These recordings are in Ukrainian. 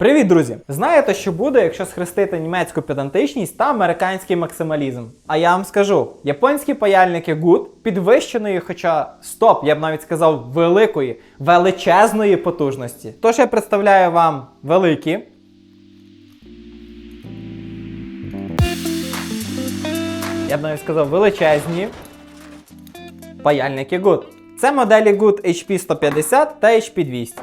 Привіт, друзі! Знаєте, що буде, якщо схрестити німецьку педантичність та американський максималізм? А я вам скажу: японські паяльники Good підвищеної, хоча стоп, я б навіть сказав, великої, величезної потужності. Тож я представляю вам великі. Я б навіть сказав величезні паяльники Good. Це моделі Good HP 150 та HP 200.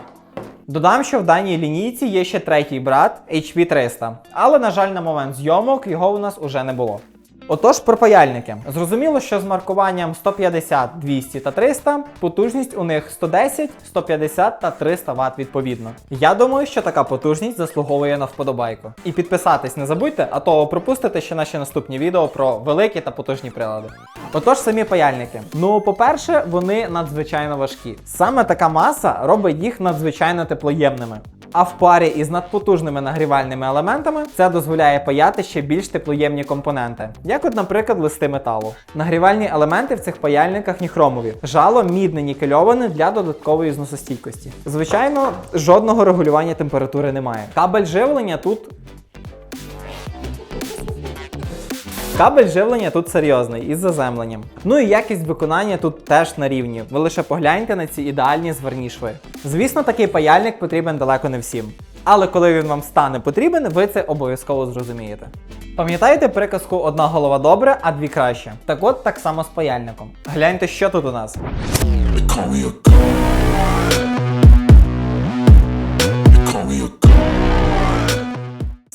Додам, що в даній лінійці є ще третій брат HP 300, але, на жаль, на момент зйомок його у нас уже не було. Отож, про паяльники. Зрозуміло, що з маркуванням 150, 200 та 300 потужність у них 110, 150 та 300 Вт відповідно. Я думаю, що така потужність заслуговує на вподобайку. І підписатись не забудьте, а то пропустите ще наші наступні відео про великі та потужні прилади. Отож, самі паяльники. Ну, по-перше, вони надзвичайно важкі. Саме така маса робить їх надзвичайно теплоємними. А в парі із надпотужними нагрівальними елементами це дозволяє паяти ще більш теплоємні компоненти, як от, наприклад, листи металу. Нагрівальні елементи в цих паяльниках ніхромові. Жало мідне нікельоване для додаткової зносостійкості. Звичайно, жодного регулювання температури немає. Кабель живлення тут Кабель живлення тут серйозний із заземленням. Ну і якість виконання тут теж на рівні. Ви лише погляньте на ці ідеальні зварні шви. Звісно, такий паяльник потрібен далеко не всім. Але коли він вам стане потрібен, ви це обов'язково зрозумієте. Пам'ятаєте приказку одна голова добре, а дві краще? Так от так само з паяльником. Гляньте, що тут у нас.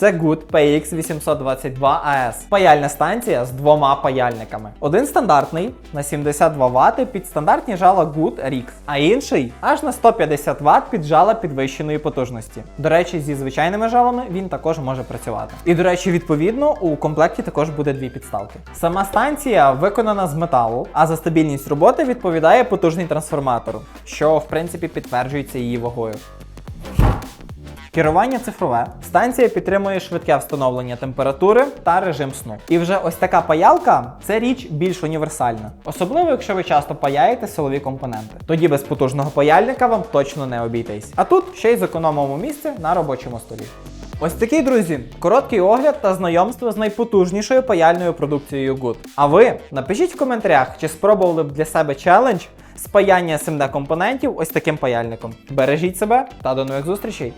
Це Good PX822AS. Паяльна станція з двома паяльниками. Один стандартний на 72 Вт під стандартні жала Good RX, а інший аж на 150 Вт під жала підвищеної потужності. До речі, зі звичайними жалами він також може працювати. І до речі, відповідно, у комплекті також буде дві підставки. Сама станція виконана з металу, а за стабільність роботи відповідає потужний трансформатор, що в принципі підтверджується її вагою. Керування цифрове. Станція підтримує швидке встановлення температури та режим сну. І вже ось така паялка це річ більш універсальна, особливо якщо ви часто паяєте силові компоненти. Тоді без потужного паяльника вам точно не обійтись. А тут ще й зекономимо місце на робочому столі. Ось такий, друзі, короткий огляд та знайомство з найпотужнішою паяльною продукцією Good. А ви напишіть в коментарях, чи спробували б для себе челендж спаяння SMD компонентів ось таким паяльником. Бережіть себе та до нових зустрічей!